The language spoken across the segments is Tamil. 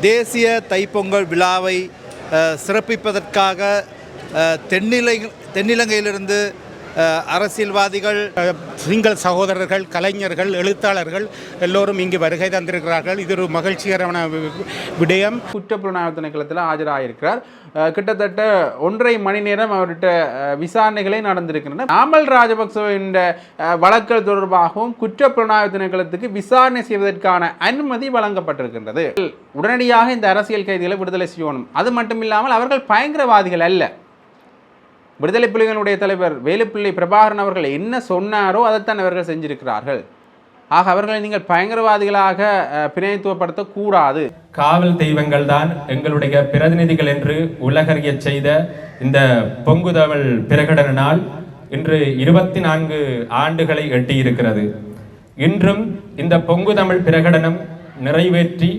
தேசிய தைப்பொங்கல் விழாவை சிறப்பிப்பதற்காக தென்னிலை தென்னிலங்கையிலிருந்து அரசியல்வாதிகள் சிங்கள் சகோதரர்கள் கலைஞர்கள் எழுத்தாளர்கள் எல்லோரும் இங்கு வருகை தந்திருக்கிறார்கள். இது ஒரு மகிழ்ச்சிகரமான வி- விடயம். குற்றப்புலனாய்வு திணைக்களத்தில் ஆஜராகியிருக்கிறார் கிட்டத்தட்ட ஒன்றரை மணி நேரம் அவர்கிட்ட விசாரணைகளே நடந்திருக்கின்றன. நாமல் ராஜபக்சவின் அஹ், தொடர்பாகவும் குற்றப்புலனாய்வு திணைக்களத்துக்கு விசாரணை செய்வதற்கான அனுமதி வழங்கப்பட்டிருக்கின்றது. உடனடியாக இந்த அரசியல் கைதிகளை விடுதலை செய்யணும். அது மட்டும் இல்லாமல் அவர்கள் பயங்கரவாதிகள் அல்ல. விடுதலை புலிகளுடைய தலைவர் வேலுப்பிள்ளை பிரபாகரன் அவர்கள் என்ன சொன்னாரோ அதைத்தான் அவர்கள் செஞ்சிருக்கிறார்கள். ஆக அவர்களை நீங்கள் பயங்கரவாதிகளாக அஹ், காவல் தெய்வங்கள் தான் எங்களுடைய பிரதிநிதிகள் என்று உலகறிய செய்த இந்த பொங்குதவள் பிரகடன நாள் இன்று இருபத்தி நான்கு ஆண்டுகளை எட்டியிருக்கிறது. இன்றும் இந்த பொங்குதமிழ் பிரகடனம் நிறைவேற்றி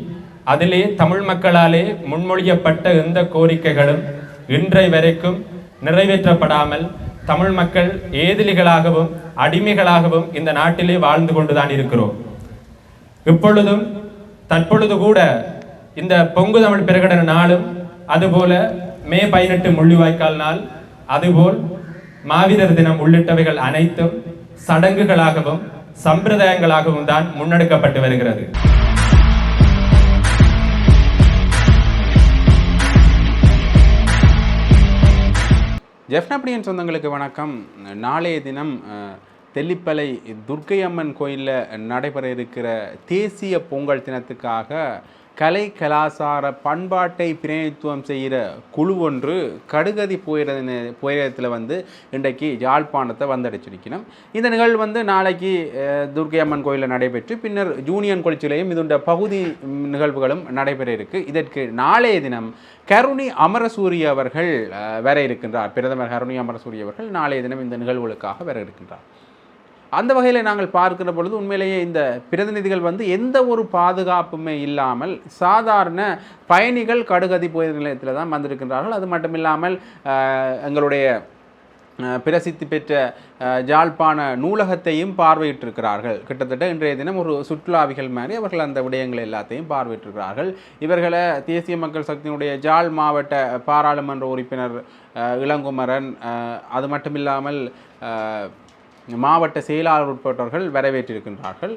அதிலே தமிழ் மக்களாலே முன்மொழியப்பட்ட எந்த கோரிக்கைகளும் இன்றை வரைக்கும் நிறைவேற்றப்படாமல் தமிழ் மக்கள் ஏதிலிகளாகவும் அடிமைகளாகவும் இந்த நாட்டிலே வாழ்ந்து கொண்டுதான் இருக்கிறோம். இப்பொழுதும் தற்பொழுது கூட இந்த பொங்கு தமிழ் பிரகடன நாளும் அதுபோல மே பதினெட்டு முள்ளிவாய்க்கால் நாள் அதுபோல் மாவீரர் தினம் உள்ளிட்டவைகள் அனைத்தும் சடங்குகளாகவும் சம்பிரதாயங்களாகவும் தான் முன்னெடுக்கப்பட்டு வருகிறது. ஜெஃப்னப்டியன் சொந்தங்களுக்கு வணக்கம். நாளைய தினம் தெல்லிப்பளை துர்க்கை அம்மன் கோயிலில் நடைபெற இருக்கிற தேசிய பொங்கல் தினத்துக்காக கலை கலாசார பண்பாட்டை பிரதிநிதித்துவம் செய்கிற குழு ஒன்று கடுகதி போயிட போயிடத்தில் வந்து இன்றைக்கு யாழ்ப்பாணத்தை வந்தடைச்சிருக்கணும். இந்த நிகழ்வு வந்து நாளைக்கு துர்கை துர்க்கை அம்மன் கோயிலில் நடைபெற்று பின்னர் ஜூனியன் கொலிச்சிலையும் இதுண்ட பகுதி நிகழ்வுகளும் நடைபெற இருக்கு. இதற்கு நாளைய தினம் கருணி அமரசூரிய அவர்கள் வர இருக்கின்றார். பிரதமர் கருணி அமரசூரிய அவர்கள் நாளைய தினம் இந்த நிகழ்வுகளுக்காக வர இருக்கின்றார். அந்த வகையில் நாங்கள் பார்க்கிற பொழுது உண்மையிலேயே இந்த பிரதிநிதிகள் வந்து எந்த ஒரு பாதுகாப்புமே இல்லாமல் சாதாரண பயணிகள் கடுகதி புயல் நிலையத்தில் தான் வந்திருக்கின்றார்கள். அது மட்டும் இல்லாமல் எங்களுடைய பிரசித்தி பெற்ற ஜாழ்ப்பாண நூலகத்தையும் பார்வையிட்டிருக்கிறார்கள். கிட்டத்தட்ட இன்றைய தினம் ஒரு சுற்றுலாவிகள் மாதிரி அவர்கள் அந்த விடயங்கள் எல்லாத்தையும் பார்வையிட்டிருக்கிறார்கள். இவர்களை தேசிய மக்கள் சக்தியினுடைய ஜாழ் மாவட்ட பாராளுமன்ற உறுப்பினர் இளங்குமரன் அது மட்டும் இல்லாமல் மாவட்ட செயலாளர் உட்பட்டவர்கள் வரவேற்றிருக்கின்றார்கள்.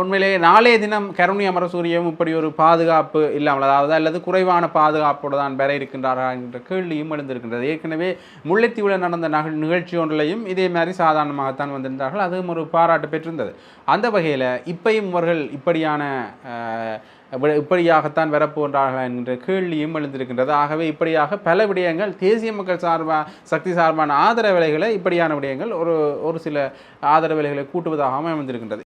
உண்மையிலேயே நாளைய தினம் கருணி அமரசூரியம் இப்படி ஒரு பாதுகாப்பு இல்லாமல் அதாவது அல்லது குறைவான பாதுகாப்போடு தான் வர இருக்கின்றாரா என்ற கேள்வியும் எழுந்திருக்கின்றது. ஏற்கனவே முல்லைத்தீவில் நடந்த நக நிகழ்ச்சி ஒன்றிலையும் இதே மாதிரி சாதாரணமாகத்தான் வந்திருந்தார்கள். அதுவும் ஒரு பாராட்டு பெற்றிருந்தது. அந்த வகையில் இப்பையும் அவர்கள் இப்படியான இப்படியாகத்தான் வரப்போன்றார்கள் என்கின்ற கேள்வியும் எழுந்திருக்கின்றது. ஆகவே இப்படியாக பல விடயங்கள் தேசிய மக்கள் சார்பா சக்தி சார்பான ஆதரவு விலைகளை இப்படியான விடயங்கள் ஒரு ஒரு சில ஆதரவு விலைகளை கூட்டுவதாகவும் அமைந்திருக்கின்றது.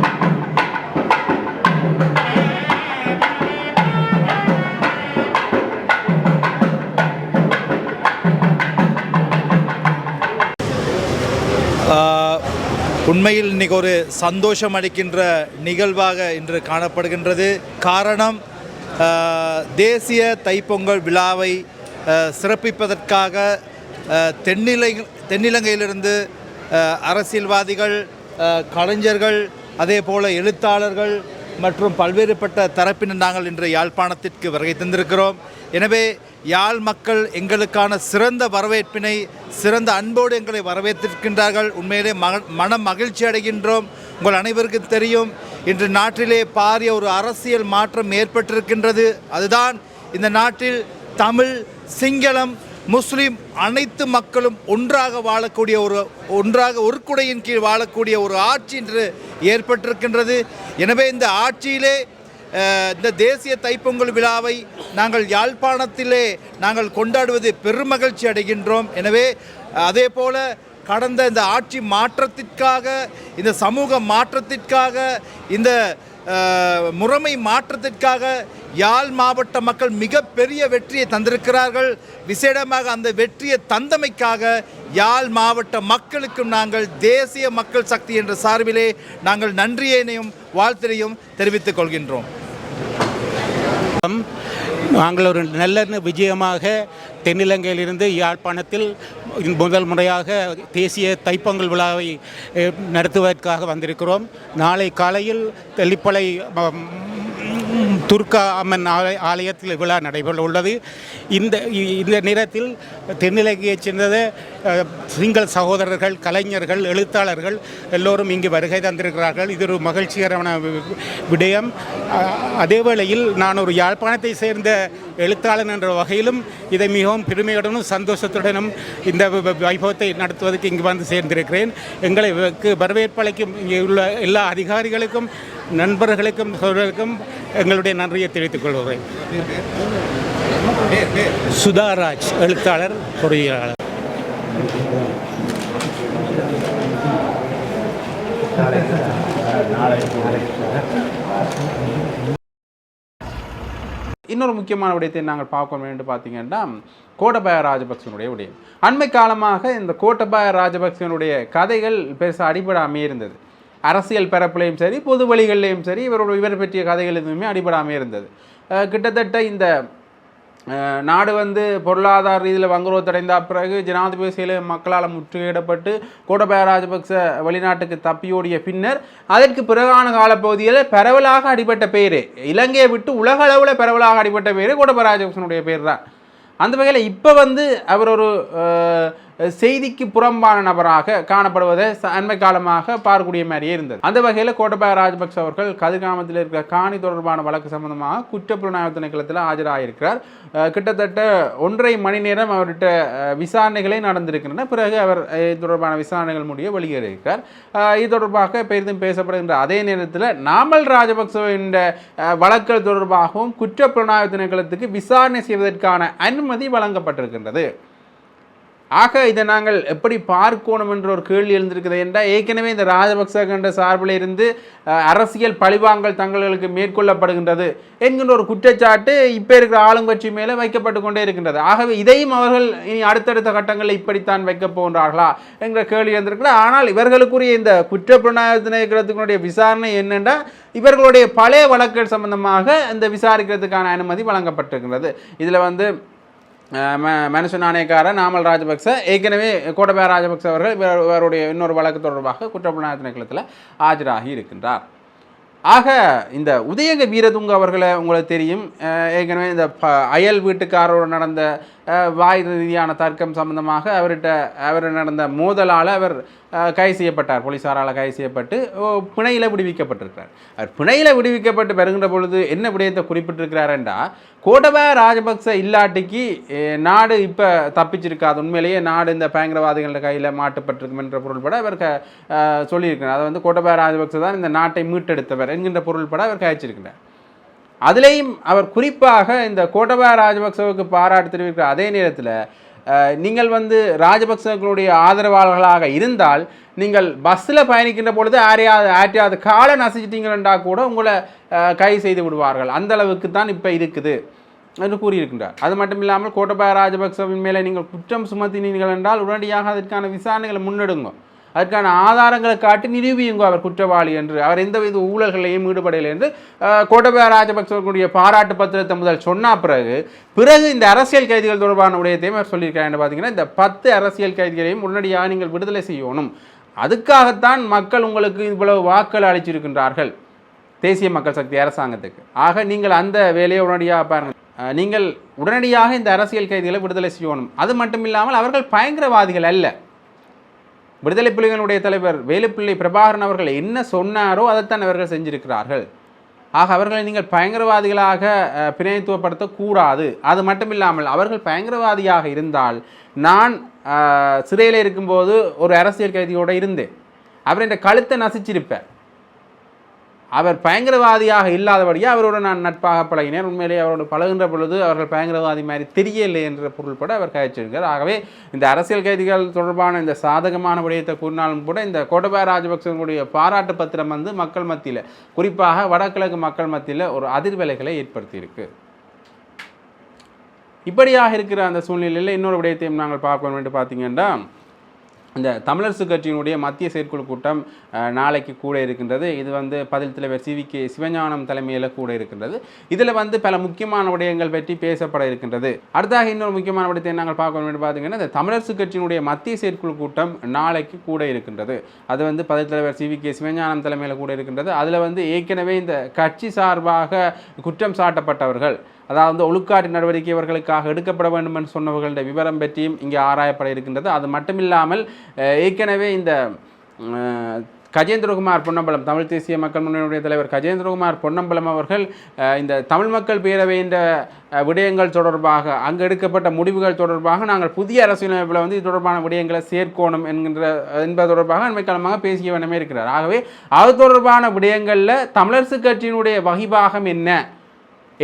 உண்மையில் இன்னைக்கு ஒரு சந்தோஷம் அளிக்கின்ற நிகழ்வாக இன்று காணப்படுகின்றது. காரணம் தேசிய தைப்பொங்கல் விழாவை சிறப்பிப்பதற்காக தென்னிலை தென்னிலங்கையிலிருந்து அரசியல்வாதிகள் கலைஞர்கள் அதே போல் எழுத்தாளர்கள் மற்றும் பல்வேறுபட்ட தரப்பினர் நாங்கள் இன்று யாழ்ப்பாணத்திற்கு வருகை தந்திருக்கிறோம். எனவே யாழ் மக்கள் எங்களுக்கான சிறந்த வரவேற்பினை சிறந்த அன்போடு எங்களை வரவேற்றிருக்கின்றார்கள். உண்மையிலே மக மன மகிழ்ச்சி அடைகின்றோம். உங்கள் அனைவருக்கும் தெரியும் இன்று நாட்டிலே பாரிய ஒரு அரசியல் மாற்றம் ஏற்பட்டிருக்கின்றது. அதுதான் இந்த நாட்டில் தமிழ் சிங்களம் முஸ்லீம் அனைத்து மக்களும் ஒன்றாக வாழக்கூடிய ஒரு ஒன்றாக ஒரு குடையின் கீழ் வாழக்கூடிய ஒரு ஆட்சி என்று ஏற்பட்டிருக்கின்றது. எனவே இந்த ஆட்சியிலே இந்த தேசிய தைப்பொங்கல் விழாவை நாங்கள் யாழ்ப்பாணத்திலே நாங்கள் கொண்டாடுவது பெருமகிழ்ச்சி அடைகின்றோம். எனவே அதே போல கடந்த இந்த ஆட்சி மாற்றத்திற்காக இந்த சமூக மாற்றத்திற்காக இந்த முறைமை மாற்றத்திற்காக யாழ் மாவட்ட மக்கள் மிகப்பெரிய வெற்றியை தந்திருக்கிறார்கள். விசேடமாக அந்த வெற்றியை தந்தமைக்காக யாழ் மாவட்ட மக்களுக்கும் நாங்கள் தேசிய மக்கள் சக்தி என்ற சார்பிலே நாங்கள் நன்றியினையும் வாழ்த்தினையும் தெரிவித்துக் கொள்கின்றோம். நாங்கள் ஒரு நல்ல விஜயமாக தென்னிலங்கையிலிருந்து யாழ்ப்பாணத்தில் முதல் முறையாக தேசிய தைப்பொங்கல் விழாவை நடத்துவதற்காக வந்திருக்கிறோம். நாளை காலையில் தெல்லிப்பளை துர்கா அம்மன் ஆலய ஆலயத்தில் விழா நடைபெற உள்ளது இந்த இந்த நேரத்தில் தென்னிலங்கையைச் சேர்ந்தது சிங்கள் சிங்கள சகோதரர்கள் கலைஞர்கள் எழுத்தாளர்கள் எல்லோரும் இங்கு வருகை தந்திருக்கிறார்கள். இது ஒரு மகிழ்ச்சிகரமான வி- விடயம். அதே வேளையில் நான் ஒரு யாழ்ப்பாணத்தை சேர்ந்த எழுத்தாளன் என்ற வகையிலும் இதை மிகவும் பெருமையுடனும் சந்தோஷத்துடனும் இந்த வைபவத்தை நடத்துவதற்கு இங்கு வந்து சேர்ந்திருக்கிறேன். எங்களை வரவேற்பளிக்கும் இங்கே உள்ள எல்லா அதிகாரிகளுக்கும் நண்பர்களுக்கும் சோழர்களுக்கும் எங்களுடைய நன்றியை தெரிவித்துக் கொள்கிறேன். சுதாராஜ் எழுத்தாளர் பொறியியலாளர். இன்னொரு முக்கியமான விடயத்தை நாங்கள் பார்க்க வேண்டும் பார்த்தீங்கன்னா கோட்டபாய ராஜபக்சனுடைய விடயம். அண்மை காலமாக இந்த கோட்டபாய ராஜபக்சனுடைய கதைகள் பெருசாக அடிபடாமே இருந்தது. அரசியல் பரப்புலையும் சரி பொது வழிகளிலையும் சரி இவரோட இவர் பற்றிய கதைகள் எதுவுமே அடிபடாமே இருந்தது. கிட்டத்தட்ட இந்த நாடு வந்து பொருளாதார ரீதியில் வங்குரோத்தடைந்த பிறகு ஜனாதிபதி செயல மக்களால் முற்றுகையிடப்பட்டு கோட்டபாய ராஜபக்ச வெளிநாட்டுக்கு தப்பியோடிய பின்னர் அதற்கு பிறகான காலப்பகுதியில் பரவலாக அடிபட்ட பேர் இலங்கையை விட்டு உலக அளவில் பரவலாக அடிபட்ட பேர் கோட்டபாய ராஜபக்சனுடைய பேர் தான் அந்த வகையில் இப்போ வந்து அவர் ஒரு செய்திக்கு புறம்பான நபராக காணப்படுவதை ச- அண்மை காலமாக பார்க்கக்கூடிய மாதிரியே இருந்தது. அந்த வகையில் கோட்டபாய ராஜபக்ச அவர்கள் கதிர்காமத்தில் இருக்கிற காணி தொடர்பான வழக்கு சம்பந்தமாக குற்றப்புலனாய்வு திணைக்களத்தில் ஆஜராகியிருக்கிறார் கிட்டத்தட்ட ஒன்றரை மணி நேரம் அவர்கிட்ட விசாரணைகளே நடந்திருக்கின்றன. பிறகு அவர் இது தொடர்பான விசாரணைகள் முடிய வெளியேறியிருக்கிறார். இது தொடர்பாக பெரிதும் பேசப்படுகின்ற அதே நேரத்தில் நாமல் ராஜபக்சவின் அஹ், வழக்குகள் தொடர்பாகவும் குற்றப்புலனாய்வு திணைக்களத்துக்கு விசாரணை செய்வதற்கான அனுமதி வழங்கப்பட்டிருக்கின்றது. ஆக இதை நாங்கள் எப்படி பார்க்கணும் என்ற ஒரு கேள்வி எழுந்திருக்கிறது என்றால் ஏற்கனவே இந்த ராஜபக்ச கண்ட சார்பில் இருந்து அரசியல் பழிவாங்கல் தங்களுக்கு மேற்கொள்ளப்படுகின்றது என்கின்ற ஒரு குற்றச்சாட்டு இப்போ இருக்கிற ஆளுங்கட்சி மேலே வைக்கப்பட்டு கொண்டே இருக்கின்றது. ஆகவே இதையும் அவர்கள் இனி அடுத்தடுத்த கட்டங்களில் இப்படித்தான் வைக்கப் போகின்றார்களா என்ற கேள்வி எழுந்திருக்கிறது ஆனால் இவர்களுக்குரிய இந்த குற்றப்புலனாய்வு திணைக்களத்தினுடைய விசாரணை என்னென்றால் இவர்களுடைய பழைய வழக்குகள் சம்பந்தமாக இந்த விசாரிக்கிறதுக்கான அனுமதி வழங்கப்பட்டிருக்கின்றது. இதில் வந்து மனுஷ நாணயக்கார நாமல் ராஜபக்ச ஏற்கனவே கோடபய ராஜபக்ச அவர்கள் இவருடைய இன்னொரு வழக்கு தொடர்பாக குற்றப்புலனாய்வு திணைக்களத்தில் ஆஜராகி இருக்கின்றார். ஆக இந்த உதயக வீரதுங்க அவர்களை உங்களுக்கு தெரியும். ஏற்கனவே இந்த ப அயல் வீட்டுக்காரோடு நடந்த வாய் ரீதியான தர்க்கம் சம்பந்தமாக அவர்கிட்ட அவர் நடந்த மோதலால் அவர் கைது செய்யப்பட்டார். போலீஸாரால் கைது செய்யப்பட்டு பிணையில் விடுவிக்கப்பட்டிருக்கிறார். அவர் பிணையில் விடுவிக்கப்பட்டு பெறுகின்ற பொழுது என்ன விடயத்தை இருக்கிறாருன்றால் கோடபா ராஜபக்ச இல்லாட்டிக்கு நாடு இப்போ தப்பிச்சிருக்காது. உண்மையிலேயே நாடு இந்த பயங்கரவாதிகள கையில் மாட்டுப்பட்டிருக்கும் என்ற பொருள்பட அவர் க சொல்லியிருக்கிறார். அதை வந்து கோட்டபாய ராஜபக்ச தான் இந்த நாட்டை மீட்டெடுத்தவர் என்கின்ற பொருள்பட அவர் கழிச்சிருக்கிறார் அதிலேயும் அவர் குறிப்பாக இந்த கோட்டபாய ராஜபக்சவுக்கு பாராட்டு தெரிவிக்கிற அதே நேரத்தில் நீங்கள் வந்து ராஜபக்சர்களுடைய ஆதரவாளர்களாக இருந்தால் நீங்கள் பஸ்ஸில் பயணிக்கின்ற பொழுது யாரையாவது ஆற்றையாவது காலை நசிச்சிட்டீங்களா கூட உங்களை கை செய்து விடுவார்கள். அந்த அளவுக்கு தான் இப்போ இருக்குது என்று கூறியிருக்கின்றார். அது மட்டும் இல்லாமல் கோட்டபாய ராஜபக்சவின் மேலே நீங்கள் குற்றம் சுமத்தினீர்கள் என்றால் உடனடியாக அதற்கான விசாரணைகளை முன்னெடுங்க. அதற்கான ஆதாரங்களை காட்டி நிரூபியுங்க அவர் குற்றவாளி என்று. அவர் எந்தவித ஊழல்களையும் ஈடுபடவில்லை என்று கோட்டபய ராஜபக்சவர்களுடைய பாராட்டு பத்திரத்தை முதல் சொன்ன பிறகு பிறகு இந்த அரசியல் கைதிகள் தொடர்பான உடையத்தையும் அவர் சொல்லியிருக்காரு. என்று பார்த்தீங்கன்னா இந்த பத்து அரசியல் கைதிகளையும் உடனடியாக நீங்கள் விடுதலை செய்யணும். அதுக்காகத்தான் மக்கள் உங்களுக்கு இவ்வளவு வாக்கள் அளிச்சிருக்கின்றார்கள். தேசிய மக்கள் சக்தி அரசாங்கத்துக்கு. ஆக நீங்கள் அந்த வேலையை உடனடியாக பாருங்கள். நீங்கள் உடனடியாக இந்த அரசியல் கைதிகளை விடுதலை செய்யணும். அது மட்டும் இல்லாமல் அவர்கள் பயங்கரவாதிகள் அல்ல. விடுதலை புலிகளுடைய தலைவர் வேலுப்பிள்ளை பிரபாகரன் அவர்கள் என்ன சொன்னாரோ அதைத்தான் அவர்கள் செஞ்சிருக்கிறார்கள். ஆக அவர்களை நீங்கள் பயங்கரவாதிகளாக பிணைத்துவப்படுத்தக்கூடாது அது மட்டும் இல்லாமல் அவர்கள் பயங்கரவாதியாக இருந்தால் நான் சிறையில் இருக்கும்போது ஒரு அரசியல் கைதியோடு இருந்தேன். அவர் என்ற கழுத்தை நசிச்சிருப்பேன் அவர் பயங்கரவாதியாக இல்லாதபடியே அவரோடு நான் நட்பாக பழகினேன். உண்மையிலேயே அவரோடு பழகின்ற பொழுது அவர்கள் பயங்கரவாதி மாதிரி தெரியவில்லை என்ற பொருள்பட அவர் கழிச்சிருக்கார் ஆகவே இந்த அரசியல் கைதிகள் தொடர்பான இந்த சாதகமான விடயத்தை கூறினாலும் கூட இந்த கோட்டபாய ராஜபக்சனுடைய பாராட்டு பத்திரம் வந்து மக்கள் மத்தியில் குறிப்பாக வடகிழக்கு மக்கள் மத்தியில் ஒரு அதிர்வலைகளை ஏற்படுத்தியிருக்கு. இப்படியாக இருக்கிற அந்த சூழ்நிலையில் இன்னொரு விடயத்தையும் நாங்கள் பார்க்க வேண்டும் பார்த்தீங்கன்னா இந்த தமிழரசு கட்சியினுடைய மத்திய செயற்குழு கூட்டம் நாளைக்கு கூட இருக்கின்றது. இது வந்து பதில் தலைவர் சி வி கே சிவஞானம் தலைமையில் கூட இருக்கின்றது. இதில் வந்து பல முக்கியமான விடயங்கள் பற்றி பேசப்பட இருக்கின்றது. அடுத்தாக இன்னொரு முக்கியமான விடயத்தை நாங்கள் பார்க்க வேண்டும். பார்த்தீங்கன்னா இந்த தமிழரசு கட்சியினுடைய மத்திய செயற்குழு கூட்டம் நாளைக்கு கூட இருக்கின்றது. அது வந்து பதில் தலைவர் சி வி கே சிவஞானம் தலைமையில் கூட இருக்கின்றது. அதில் வந்து ஏற்கனவே இந்த கட்சி சார்பாக குற்றம் சாட்டப்பட்டவர்கள் அதாவது ஒழுக்காட்டு நடவடிக்கை இவர்களுக்காக எடுக்கப்பட வேண்டும் என்று சொன்னவர்களுடைய விவரம் பற்றியும் இங்கே ஆராயப்பட இருக்கின்றது. அது மட்டுமில்லாமல் ஏற்கனவே இந்த கஜேந்திரகுமார் பொன்னம்பலம் தமிழ் தேசிய மக்கள் முன்னணியுடைய தலைவர் கஜேந்திரகுமார் பொன்னம்பலம் அவர்கள் இந்த தமிழ் மக்கள் பேரவை என்ற விடயங்கள் தொடர்பாக அங்கு எடுக்கப்பட்ட முடிவுகள் தொடர்பாக நாங்கள் புதிய அரசியலமைப்பில் வந்து இது தொடர்பான விடயங்களை சேர்க்கணும் என்கின்ற என்பது தொடர்பாக அண்மைக்காலமாக பேசிய வேண்டுமே இருக்கிறார். ஆகவே அது தொடர்பான விடயங்களில் தமிழரசு கட்சியினுடைய வகிபாகம் என்ன?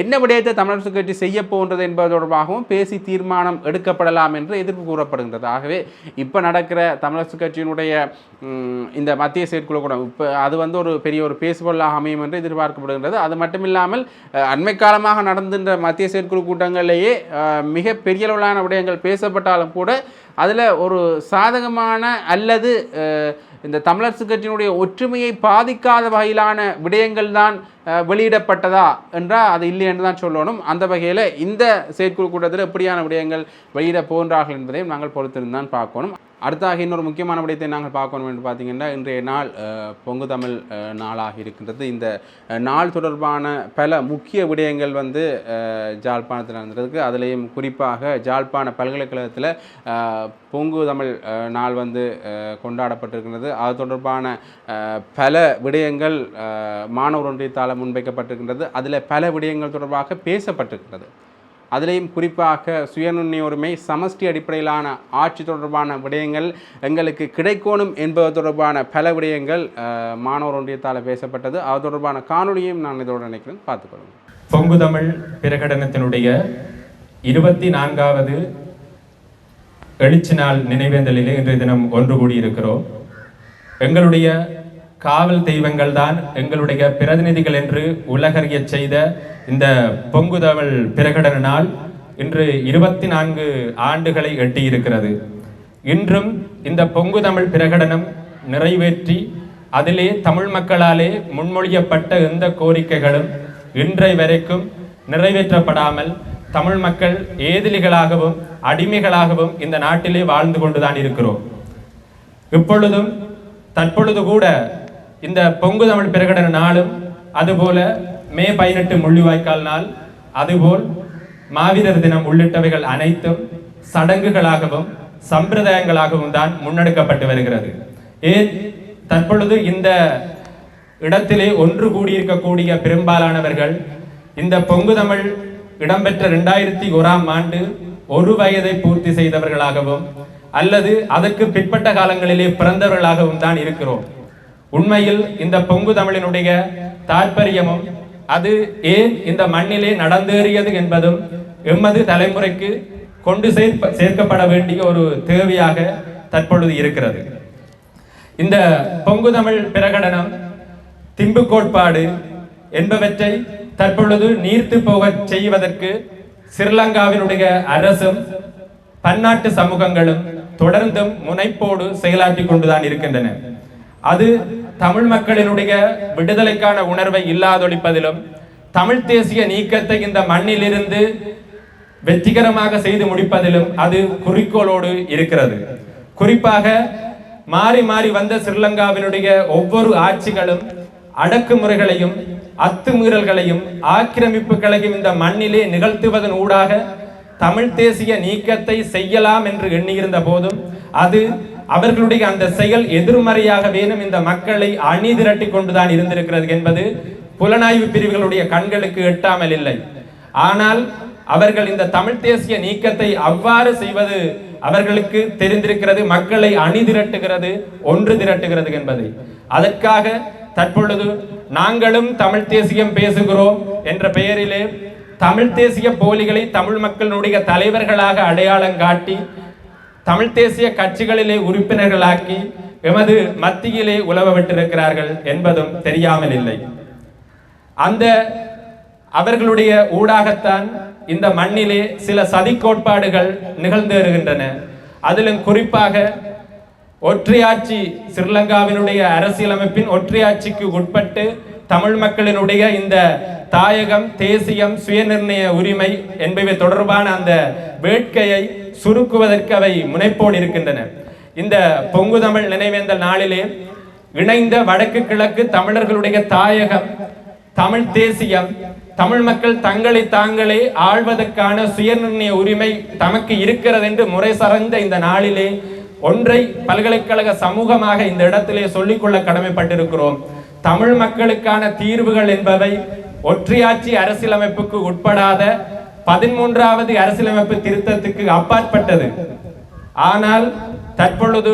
என்ன விடயத்தை தமிழரசு கட்சி செய்ய போன்றது என்பது தொடர்பாகவும் பேசி தீர்மானம் எடுக்கப்படலாம் என்று எதிர்ப்பு கூறப்படுகின்றது. ஆகவே இப்போ நடக்கிற தமிழரசு கட்சியினுடைய இந்த மத்திய செயற்குழு கூட இப்போ அது வந்து ஒரு பெரிய ஒரு பேசுபொருளாக அமையும் என்று எதிர்பார்க்கப்படுகின்றது. அது மட்டுமில்லாமல் இல்லாமல் அண்மை காலமாக நடந்துன்ற மத்திய செயற்குழு கூட்டங்களிலேயே மிக பெரிய அளவிலான விடயங்கள் பேசப்பட்டாலும் கூட அதில் ஒரு சாதகமான அல்லது இந்த தமிழரசு கட்சியினுடைய ஒற்றுமையை பாதிக்காத வகையிலான விடயங்கள் தான் வெளியிடப்பட்டதா என்றால் அது இல்லை என்று தான் சொல்லணும். அந்த வகையில் இந்த செயற்குழு கூட்டத்தில் எப்படியான விடயங்கள் வெளியிட போன்றார்கள் என்பதையும் நாங்கள் பொறுத்திருந்தான் பார்க்கணும். அடுத்தாக இன்னொரு முக்கியமான விடயத்தை நாங்கள் பார்க்கணும் என்று பார்த்தீங்கன்னா இன்றைய நாள் பொங்கு தமிழ் நாளாக இருக்கின்றது. இந்த நாள் தொடர்பான பல முக்கிய விடயங்கள் வந்து ஜாழ்ப்பாணத்தில் நடந்திருக்கு. அதுலேயும் குறிப்பாக ஜாழ்ப்பாண பல்கலைக்கழகத்தில் பொங்கு தமிழ் நாள் வந்து கொண்டாடப்பட்டிருக்கின்றது. அது தொடர்பான பல விடயங்கள் மாணவர் ஒன்றியத்தால் முன்வைக்கப்பட்டிருக்கின்றது. அதில் பல விடயங்கள் தொடர்பாக பேசப்பட்டிருக்கிறது அதிலேயும் குறிப்பாக சுயநுண்ணியுரிமை சமஷ்டி அடிப்படையிலான ஆட்சி தொடர்பான விடயங்கள் எங்களுக்கு கிடைக்கணும் என்பது தொடர்பான பல விடயங்கள் மாணவர் ஒன்றியத்தால் பேசப்பட்டது. அது தொடர்பான காணொலியும் நான் இதோடு நினைக்கிறேன் பார்த்துக்கொள்ளுங்கள். பொங்கு தமிழ் பிரகடனத்தினுடைய இருபத்தி நான்காவது எழுச்சி நாள் நினைவேந்தலிலே இன்றைய தினம் ஒன்று கூடியிருக்கிறோம். எங்களுடைய காவல் தெய்வங்கள் தான் எங்களுடைய பிரதிநிதிகள் என்று உலகறிய செய்த இந்த பொங்குதவள் பிரகடன நாள் இன்று இருபத்தி நான்கு ஆண்டுகளை எட்டியிருக்கிறது. இன்றும் இந்த பொங்கு தமிழ் பிரகடனம் நிறைவேற்றி அதிலே தமிழ் மக்களாலே முன்மொழியப்பட்ட எந்த கோரிக்கைகளும் இன்றை வரைக்கும் நிறைவேற்றப்படாமல் தமிழ் மக்கள் ஏதிலிகளாகவும் அடிமைகளாகவும் இந்த நாட்டிலே வாழ்ந்து கொண்டுதான் இருக்கிறோம். இப்பொழுதும் தற்பொழுது கூட இந்த பொங்கு தமிழ் பிரகடன நாளும் அதுபோல மே பதினெட்டு முள்ளிவாய்க்கால் நாள் அதுபோல் மாவீரர் தினம் உள்ளிட்டவைகள் அனைத்தும் சடங்குகளாகவும் சம்பிரதாயங்களாகவும் தான் முன்னெடுக்கப்பட்டு வருகிறது. ஏன்? தற்பொழுது இந்த இடத்திலே ஒன்று கூடியிருக்கக்கூடிய பெரும்பாலானவர்கள் இந்த பொங்கு தமிழ் இடம்பெற்ற ரெண்டாயிரத்தி ஓராம் ஆண்டு ஒரு வயதை பூர்த்தி செய்தவர்களாகவும் அல்லது அதற்கு பிற்பட்ட காலங்களிலே பிறந்தவர்களாகவும் தான் இருக்கிறோம். உண்மையில் இந்த பொங்கு தமிழினுடைய தாற்பயமும் அது ஏன் இந்த மண்ணிலே நடந்தேறியது என்பதும் எமது தலைமுறைக்கு கொண்டு சேர்ப்ப சேர்க்கப்பட வேண்டிய ஒரு தேவையாக தற்பொழுது இருக்கிறது. இந்த பொங்கு தமிழ் பிரகடனம் திம்பு கோட்பாடு என்பவற்றை தற்பொழுது நீர்த்து போக செய்வதற்கு ஸ்ரீலங்காவினுடைய அரசும் பன்னாட்டு சமூகங்களும் தொடர்ந்தும் முனைப்போடு செயலாற்றி கொண்டுதான் இருக்கின்றன. அது தமிழ் மக்களினுடைய விடுதலைக்கான உணர்வை இல்லாதொழிப்பதிலும் தமிழ் தேசிய நீக்கத்தை இந்த மண்ணிலிருந்து வெற்றிகரமாக செய்து முடிப்பதிலும் அது குறிக்கோளோடு இருக்கிறது. குறிப்பாக மாறி மாறி வந்த ஸ்ரீலங்காவினுடைய ஒவ்வொரு ஆட்சிகளும் அடக்குமுறைகளையும் அத்துமீறல்களையும் ஆக்கிரமிப்புகளையும் இந்த மண்ணிலே நிகழ்த்துவதன் ஊடாக தமிழ் தேசிய நீக்கத்தை செய்யலாம் என்று எண்ணியிருந்த போதும் அது அவர்களுடைய அந்த செயல் எதிர்மறையாக வேணும். இந்த மக்களை அணி திரட்டி கொண்டுதான் இருந்திருக்கிறது என்பது புலனாய்வு பிரிவுகளுடைய கண்களுக்கு எட்டாமல் இல்லை. ஆனால் அவர்கள் இந்த தமிழ் தேசிய நீக்கத்தை அவ்வாறு செய்வது அவர்களுக்கு தெரிந்திருக்கிறது மக்களை அணி திரட்டுகிறது ஒன்று திரட்டுகிறது என்பதை. அதற்காக தற்பொழுது நாங்களும் தமிழ் தேசியம் பேசுகிறோம் என்ற பெயரிலே தமிழ் தேசிய போலிகளை தமிழ் மக்களுடைய தலைவர்களாக அடையாளம் காட்டி தமிழ் தேசிய கட்சிகளிலே உறுப்பினர்களாக்கி எமது மத்தியிலே உலவ விட்டிருக்கிறார்கள் என்பதும் தெரியாமல் இல்லை. அந்த அவர்களுடைய ஊடாகத்தான் இந்த மண்ணிலே சில சதி கோட்பாடுகள் நிகழ்ந்து வருகின்றன. அதிலும் குறிப்பாக ஒற்றையாட்சி ஸ்ரீலங்காவினுடைய அரசியலமைப்பின் ஒற்றையாட்சிக்கு உட்பட்டு தமிழ் மக்களினுடைய இந்த தாயகம் தேசியம் சுயநிர்ணய உரிமை என்பவை தொடர்பான அந்த வேட்கையை சுருக்குவதற்கு அவை முனைப்போடு இருக்கின்றன. இந்த பொங்கு தமிழ் நினைவேந்தல் நாளிலே இணைந்த வடக்கு கிழக்கு தமிழர்களுடைய தாயகம் தமிழ் தேசியம் தமிழ் மக்கள் தங்களை தாங்களே ஆள்வதற்கான சுயநிர்ணய உரிமை தமக்கு இருக்கிறது என்று முறை சார்ந்த இந்த நாளிலே ஒன்றை பல்கலைக்கழக சமூகமாக இந்த இடத்திலே சொல்லிக்கொள்ள கடமைப்பட்டிருக்கிறோம். தமிழ் மக்களுக்கான தீர்வுகள் என்பவை ஒற்றையாட்சி அரசியலமைப்புக்கு உட்படாத பதிமூன்றாவது அரசியலமைப்பு திருத்தத்துக்கு அப்பாற்பட்டது. ஆனால் தற்பொழுது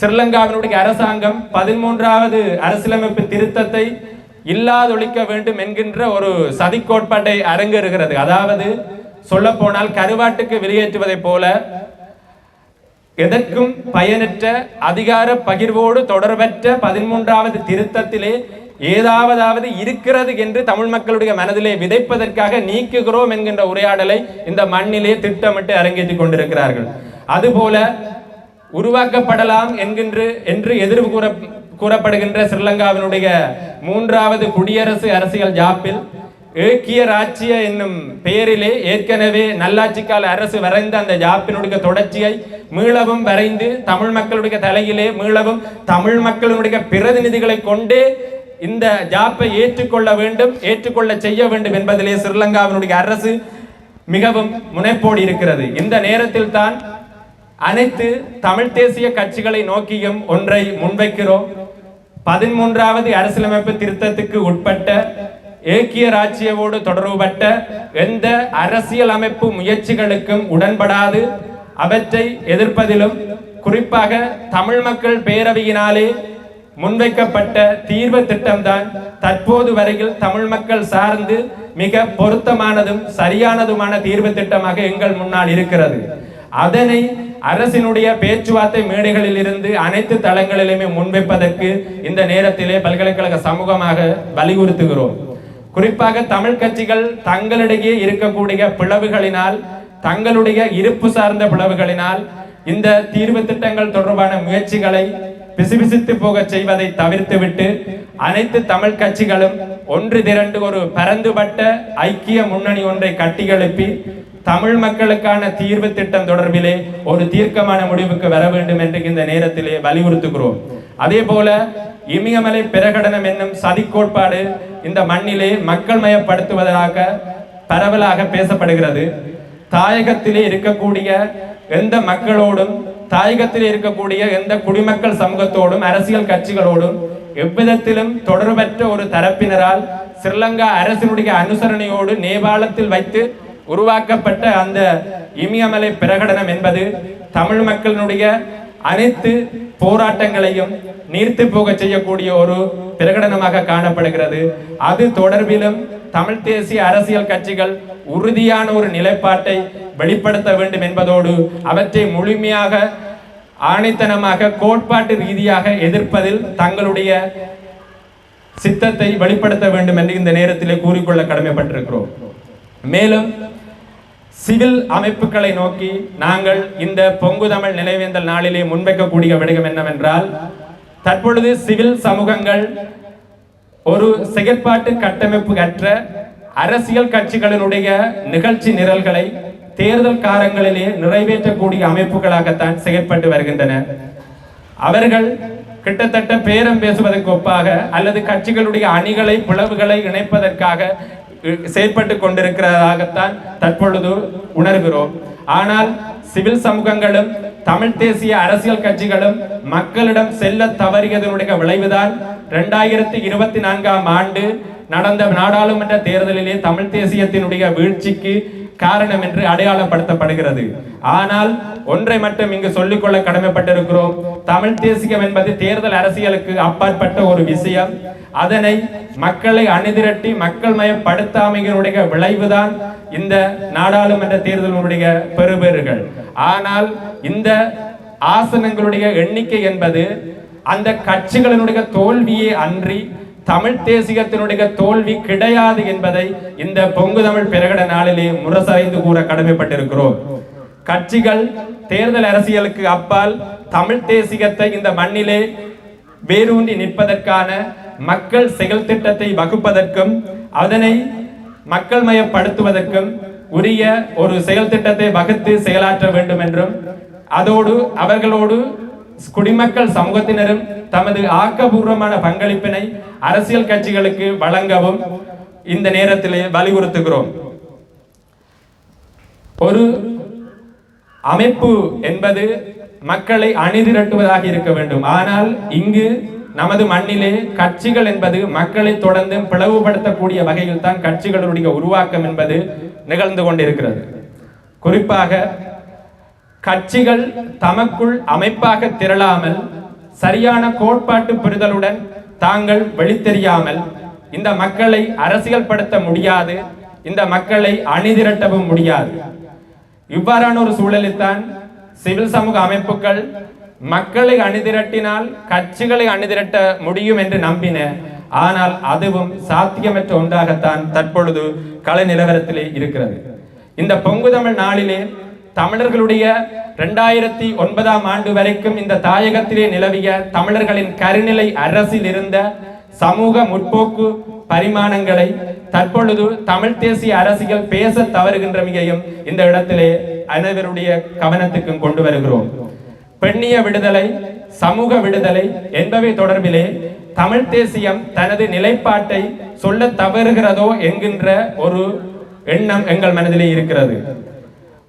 ஸ்ரீலங்காவினுடைய அரசாங்கம் பதிமூன்றாவது அரசியலமைப்பு திருத்தத்தை இல்லாதொழிக்க வேண்டும் என்கின்ற ஒரு சதி கோட்பாட்டை அரங்கேறுகிறது. அதாவது சொல்ல போனால் கருவாட்டுக்கு வெளியேற்றுவதைப் போல எதற்கும் பயனற்ற அதிகார பகிர்வோடு தொடர்பற்ற பதிமூன்றாவது திருத்தத்திலே ஏதாவதாவது இருக்கிறது என்று தமிழ் மக்களுடைய மனதிலே விதைப்பதற்காக நீக்குகிறோம் என்கின்ற உரையாடலை இந்த மண்ணிலே திட்டமிட்டு அரங்கேற்றிக் கொண்டிருக்கிறார்கள். அதுபோல உருவாக்கப்படலாம் என்கின்ற என்று எதிர்வு கூற கூறப்படுகின்ற ஸ்ரீலங்காவினுடைய மூன்றாவது குடியரசு அரசியல் ஜாப்பில் ஏக்கிய ராட்சிய என்னும் பெயரிலே ஏற்கனவே நல்லாட்சிக்கால அரசு வரைந்த அந்த ஜாப்பினுடைய தொடர்ச்சியை மீளவும் வரைந்து தமிழ் மக்களுடைய தலையிலே மீளவும் தமிழ் மக்களுடைய பிரதிநிதிகளை கொண்டே இந்த ஜாப்பை ஏற்றுக்கொள்ள வேண்டும் ஏற்றுக்கொள்ள செய்ய வேண்டும் என்பதிலே ஸ்ரீலங்காவினுடைய அரசு மிகவும் முனைப்போடு இருக்கிறது. இந்த நேரத்தில் தான் அனைத்து தமிழ் தேசிய கட்சிகளை நோக்கியும் ஒன்றை முன்வைக்கிறோம். பதிமூன்றாவது அரசியலமைப்பு திருத்தத்துக்கு உட்பட்ட ஏக்கிய ராஜ்யவோடு தொடர்புபட்ட எந்த அரசியல் அமைப்பு முயற்சிகளுக்கும் உடன்படாது. அவற்றை எதிர்ப்பதிலும் குறிப்பாக தமிழ் மக்கள் பேரவையினாலே முன்வைக்கப்பட்ட தீர்வு திட்டம்தான் தற்போது வரையில் தமிழ் மக்கள் சார்ந்து மிக பொருத்தமானதும் சரியானதுமான தீர்வு திட்டமாக எங்கள் முன்னால் இருக்கிறது. அதனை அரசினுடைய பேச்சுவார்த்தை மேடைகளில் இருந்து அனைத்து தளங்களிலுமே முன்வைப்பதற்கு இந்த நேரத்திலே பல்கலைக்கழக சமூகமாக வலியுறுத்துகிறோம். குறிப்பாக தமிழ் கட்சிகள் தங்களிடையே இருக்கக்கூடிய பிளவுகளினால் தங்களுடைய இருப்பு சார்ந்த பிளவுகளினால் இந்த தீர்வு திட்டங்கள் தொடர்பான முயற்சிகளை பிசுபிசுத்து போக செய்வதை தவிர்த்துவிட்டு அனைத்து தமிழ் கட்சிகளும் ஒன்று திரண்டு ஒரு பரந்துபட்ட ஐக்கிய முன்னணி ஒன்றை கட்டியெழுப்பி தமிழ் மக்களுக்கான தீர்வு திட்டம் தொடர்பிலே ஒரு தீர்க்கமான முடிவுக்கு வர வேண்டும் என்று இந்த நேரத்திலே வலியுறுத்துகிறோம். அதே போல இமயமலை பிரகடனம் என்னும் சதி கோட்பாடு இந்த மண்ணிலே மக்கள் மயப்படுத்துவதாக பரவலாக பேசப்படுகிறது. தாயகத்திலே இருக்கக்கூடிய எந்த மக்களோடும் தாயகத்திலே இருக்கக்கூடிய எந்த குடிமக்கள் சமூகத்தோடும் அரசியல் கட்சிகளோடும் எவ்விதத்திலும் தொடர்பற்ற ஒரு தரப்பினரால் ஸ்ரீலங்கா அரசினுடைய அனுசரணையோடு நேபாளத்தில் வைத்து உருவாக்கப்பட்ட அந்த இமயமலை பிரகடனம் என்பது தமிழ் மக்களினுடைய அனைத்து போராட்டங்களையும் நீர்த்து போக செய்யக்கூடிய ஒரு பிரகடனமாக காணப்படுகிறது. அது தொடர்பிலும் தமிழ் தேசிய அரசியல் கட்சிகள் உறுதியான ஒரு நிலைப்பாட்டை வெளிப்படுத்த வேண்டும் என்பதோடு அவற்றை முழுமையாக ஆணைத்தனமாக கோட்பாட்டு ரீதியாக எதிர்ப்பதில் தங்களுடைய சித்தத்தை வெளிப்படுத்த வேண்டும் என்று இந்த நேரத்திலே கூறிக்கொள்ள கடமைப்பட்டிருக்கிறோம். மேலும் சிவில் அமைப்புகளை நோக்கி நாங்கள் இந்த பொங்கு தமிழ் நினைவேந்தல் நாளிலே முன்வைக்கக்கூடிய விடயம் என்னவென்றால் தற்பொழுது சிவில் சமூகங்கள் ஒரு செயற்பாட்டு கட்டமைப்பு அற்ற அரசியல் கட்சிகளினுடைய நிகழ்ச்சி நிரல்களை தேர்தல் காலங்களிலே நிறைவேற்றக்கூடிய அமைப்புகளாகத்தான் செயற்பட்டு வருகின்றன. அவர்கள் கிட்டத்தட்ட பேரம் பேசுவதற்கு ஒப்பாக அல்லது கட்சிகளுடைய அணிகளை பிளவுகளை இணைப்பதற்காக செயற்பட்டு கொண்டிருக்கிறதாகத்தான் தற்பொழுது உணர்கிறோம். ஆனால் சிவில் சமூகங்களும் தமிழ் தேசிய அரசியல் கட்சிகளும் மக்களிடம் செல்ல தவறியதனுடைய விளைவுதான் இரண்டாயிரத்தி இருபத்தி நான்காம் ஆண்டு நடந்த நாடாளுமன்ற தேர்தலிலே தமிழ் தேசியத்தினுடைய வீழ்ச்சிக்கு காரணம் என்று அடையாளப்படுத்தப்படுகிறது. ஆனால் ஒன்றை மட்டும் இங்கு சொல்லிக்கொள்ள கடமைப்பட்டிருக்கிறோம். தமிழ் தேசியம் என்பது தேர்தல் அரசியலுக்கு அப்பாற்பட்ட ஒரு விஷயம். அதனை மக்களை அணிதிரட்டி மக்கள் மயப்படுத்தாமையினுடைய விளைவுதான் இந்த நாடாளுமன்ற தேர்தலினுடைய பெறுபேறுகள். ஆனால் இந்த ஆசனங்களுடைய எண்ணிக்கை என்பது அந்த கட்சிகளினுடைய தோல்வியே அன்றி தமிழ் தேசியத்தினுடைய தோல்வி கிடையாது என்பதை இந்த பொங்கு தமிழ் பிரகட நாளிலே முரசறைந்து கூற கடமைப்பட்டிருக்கிறோம். கட்சிகள் தேர்தல் அரசியலுக்கு அப்பால் தமிழ் தேசியத்தை இந்த மண்ணிலே வேரூன்றி நிற்பதற்கான மக்கள் செயல் திட்டத்தை வகுப்பதற்கும் அதனை மக்கள் மயப்படுத்துவதற்கும் உரிய ஒரு செயல் திட்டத்தை வகுத்து செயலாற்ற வேண்டும் என்றும் அதோடு அவர்களோடு குடிமக்கள் சமூகத்தினரும் தமது ஆக்கபூர்வமான பங்களிப்பினை அரசியல் கட்சிகளுக்கு வழங்கவும் இந்த நேரத்திலே வலியுறுத்துகிறோம். ஒரு அமைப்பு என்பது மக்களை அணிதிரட்டுவதாக இருக்க வேண்டும். ஆனால் இங்கு நமது மண்ணிலே கட்சிகள் என்பது மக்களை தொடர்ந்து பிளவுபடுத்தக்கூடிய வகையில் தான் கட்சிகளுடைய உருவாக்கம் என்பது நிகழ்ந்து கொண்டிருக்கிறது. குறிப்பாக கட்சிகள் தமக்குள் அமைப்பாக திரளாமல் சரியான கோட்பாட்டு புரிதலுடன் தாங்கள் வெளித்தெரியாமல் இந்த மக்களை அரசியல்படுத்த முடியாது இந்த மக்களை அணிதிரட்டவும் முடியாது. இவ்வாறான ஒரு சூழலில்தான் சிவில் சமூக அமைப்புகள் மக்களை அணிதிரட்டினால் கட்சிகளை அணிதிரட்ட முடியும் என்று நம்பின ஆனால் அதுவும் சாத்தியமற்ற ஒன்றாகத்தான் தற்பொழுது கலை நிலவரத்திலே இருக்கிறது. இந்த பொங்கு தமிழ் நாளிலே தமிழர்களுடைய இரண்டாயிரத்தி ஒன்பதாம் ஆண்டு வரைக்கும் இந்த தாயகத்திலே நிலவிய தமிழர்களின் கருநிலை அரசில் இருந்த சமூக முற்போக்கு பரிமாணங்களை தற்பொழுது தமிழ் தேசிய அரசியல் பேச தவறுகின்றமையையும் இந்த இடத்திலே அனைவருடைய கவனத்துக்கும் கொண்டு வருகிறோம். பெண்ணிய விடுதலை சமூக விடுதலை என்பவை தொடர்பிலே தமிழ் தேசியம் தனது நிலைப்பாட்டை சொல்ல தவறுகிறதோ என்கின்ற ஒரு எண்ணம் எங்கள் மனதிலே இருக்கிறது.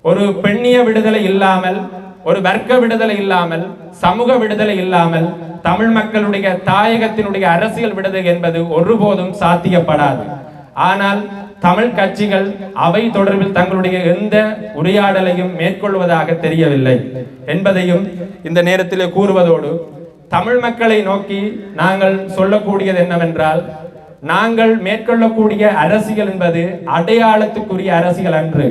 ஒரு பெண்ணிய விடுதலை இல்லாமல் ஒரு வர்க்க விடுதலை இல்லாமல் சமூக விடுதலை இல்லாமல் தமிழ் மக்களுடைய தாயகத்தினுடைய அரசியல் விடுதலை என்பது ஒருபோதும் சாத்தியப்படாது. ஆனால் தமிழ் கட்சிகள் அவை தொடர்பில் தங்களுடைய எந்த உரையாடலையும் மேற்கொள்வதாக தெரியவில்லை என்பதையும் இந்த நேரத்திலே கூறுவதோடு தமிழ் மக்களை நோக்கி நாங்கள் சொல்லக்கூடியது என்னவென்றால் நாங்கள் மேற்கொள்ளக்கூடிய அரசியல் என்பது அடையாளத்துக்குரிய அரசியல் அன்று.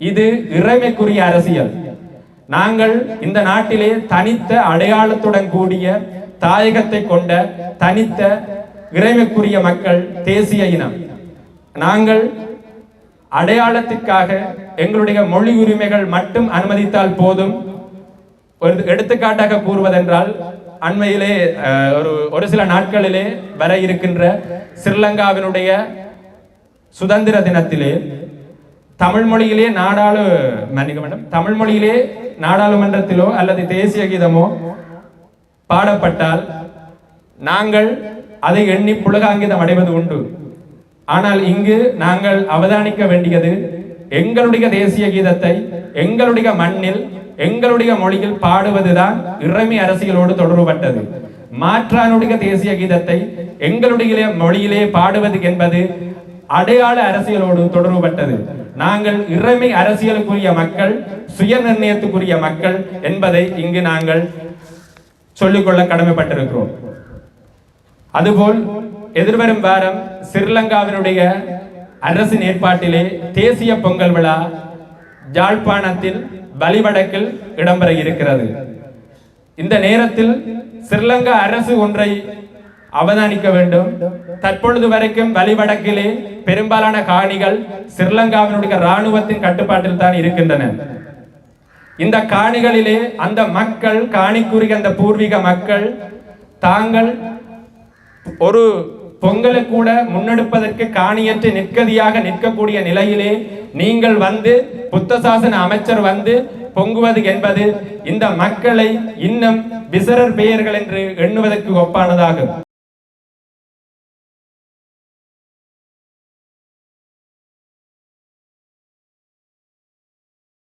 இது இறைமைக்குரிய அரசியல். நாங்கள் இந்த நாட்டிலே தனித்த அடையாளத்துடன் கூடிய தாயகத்தை கொண்ட தனித்த இறைமைக்குரிய மக்கள் தேசிய இனம். நாங்கள் அடையாளத்திற்காக எங்களுடைய மொழி உரிமைகள் மட்டும் அனுமதித்தால் போதும். ஒரு எடுத்துக்காட்டாக கூறுவதென்றால் அண்மையிலே அஹ், ஒரு ஒரு சில நாட்களிலே வர இருக்கின்ற ஸ்ரீலங்காவினுடைய சுதந்திர தினத்திலே தமிழ் மொழியிலே நாடாளு மன்னிக்க மேடம் தமிழ் மொழியிலே நாடாளுமன்றத்திலோ அல்லது தேசிய கீதமோ பாடப்பட்டால் நாங்கள் அதை எண்ணி புலகாங்கிதம் அடைவது உண்டு. ஆனால் இங்கு நாங்கள் அவதானிக்க வேண்டியது எங்களுடைய தேசிய கீதத்தை எங்களுடைய மண்ணில் எங்களுடைய மொழியில் பாடுவதுதான் இறைமை அரசியலோடு தொடர்புபட்டது. மாற்றானுடைய தேசிய கீதத்தை எங்களுடைய மொழியிலே பாடுவது என்பது அடையாள அரசியலோடு தொடர்புபட்டது நாங்கள் இறைமை அரசியலுக்குரிய மக்கள் சுய நிர்ணயத்துக்குரிய மக்கள் என்பதை இங்கு நாங்கள் சொல்லிக்கொள்ள கடமைப்பட்டிருக்கிறோம். அதுபோல் எதிர்வரும் வாரம் ஸ்ரீலங்காவினுடைய அரசின் ஏற்பாட்டிலே தேசிய பொங்கல் விழா ஜாழ்ப்பாணத்தில் வலிவடக்கில் இடம்பெற இருக்கிறது. இந்த நேரத்தில் ஸ்ரீலங்கா அரசு ஒன்றை அவதானிக்க வேண்டும். தற்பொழுது வரைக்கும் வழிவடக்கிலே பெரும்பாலான காணிகள் ஸ்ரீலங்காவினுடைய ராணுவத்தின் கட்டுப்பாட்டில் தான் இருக்கின்றன. இந்த காணிகளிலே அந்த மக்கள் காணிக்குரிய அந்த பூர்வீக மக்கள் தாங்கள் ஒரு பொங்கலை கூட முன்னெடுப்பதற்கு காணியற்று நிற்கதியாக நிற்கக்கூடிய நிலையிலே நீங்கள் வந்து புத்த சாசன அமைச்சர் வந்து பொங்குவது என்பது இந்த மக்களை இன்னும் விசரர் பெயர்கள் என்று எண்ணுவதற்கு ஒப்பானதாகும்.